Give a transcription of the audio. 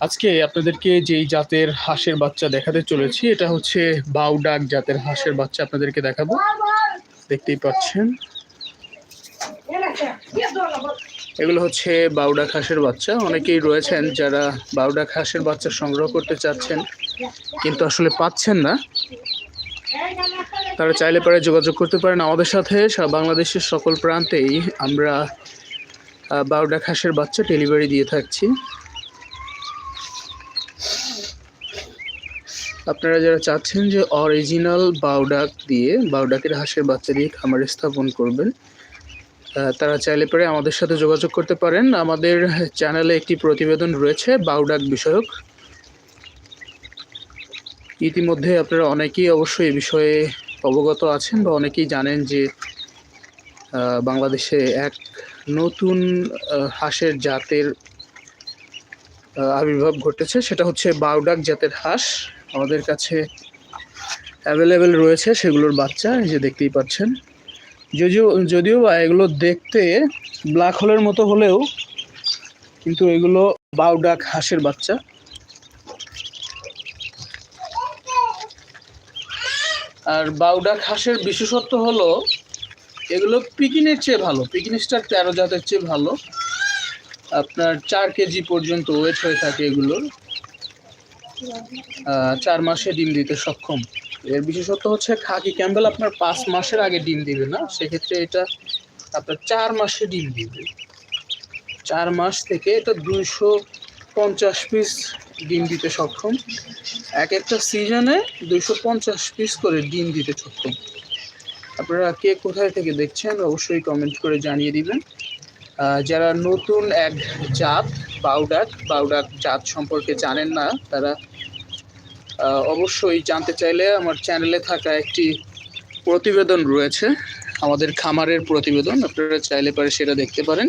আজকে আপনাদেরকে যেই জাতের হাঁসের বাচ্চা দেখাতে চলেছি এটা হচ্ছে বাউডাক জাতের হাঁসের বাচ্চা আপনাদেরকে দেখাবো। দেখতেই পাচ্ছেন। এগুলো হচ্ছে বাউডাক হাঁসের বাচ্চা। অনেকেই রয়েছেন যারা বাউডাক হাঁসের বাচ্চা সংগ্রহ করতে চাচ্ছেন কিন্তু আসলে পাচ্ছেন না। তারা চাইলে পারে যোগাযোগ করতে পারেন আমাদের সাথে। বাংলাদেশের সকল প্রান্তেই আমরা আহ, বাউডাক হাঁসের বাচ্চা ডেলিভারি দিয়ে থাকছি। আপনারা যারা চাচ্ছেন যে অরিজিনাল বাউডাক দিয়ে, বাউডাকের হাঁসের বাচ্চা দিয়ে খামার স্থাপন করবেন তারা চাইলে পরে আমাদের সাথে যোগাযোগ করতে পারেন। আমাদের চ্যানেলে একটি প্রতিবেদন রয়েছে, বাউডাক বিষয়ক। ইতিমধ্যে আপনারা অনেকেই অবশ্যই এ বিষয়ে অবগত আছেন বা অনেকেই জানেন যে বাংলাদেশে এক নতুন হাঁসের জাতের আবির্ভাব ঘটেছে, সেটা হচ্ছে বাউডাক জাতের হাঁস। আমাদের কাছে অ্যাভেলেবেল রয়েছে সেগুলোর বাচ্চা, এই যে দেখতেই পাচ্ছেন। যদিও যদিও বা এগুলো দেখতে ব্ল্যাক হোলের মতো হলেও কিন্তু এগুলো বাউডাক হাঁসের বাচ্চা। আর বাউডাক হাঁসের বিশেষত্ব হলো, এগুলো পিকিনের চেয়ে ভালো পিকিন স্টার তেরো জাতের চেয়ে ভালো। আপনার চার কেজি পর্যন্ত ওয়েট হয়ে থাকে এগুলোর। চার মাসে ডিম দিতে সক্ষম। এর বিশেষত্ব হচ্ছে খাকি ক্যাম্বেল আপনার পাঁচ মাসের আগে ডিম দিবে না, সেক্ষেত্রে এটা আপনার চার মাসে ডিম দিবে। চার মাস থেকে এটা দুইশো পঞ্চাশ পিস ডিম দিতে সক্ষম। এক একটা সিজনে দুইশো পঞ্চাশ পিস করে ডিম দিতে সক্ষম। আপনারা কে কোথায় থেকে দেখছেন, অবশ্যই কমেন্ট করে জানিয়ে দিবেন। যারা নতুন এক জাত, বাউডাক বাউডাক জাত সম্পর্কে জানেন না, তারা অবশ্যই জানতে চাইলে আমার চ্যানেলে থাকা একটি প্রতিবেদন রয়েছে। আমাদের খামারের প্রতিবেদন, আপনারা চাইলে পারে সেটা দেখতে পারেন।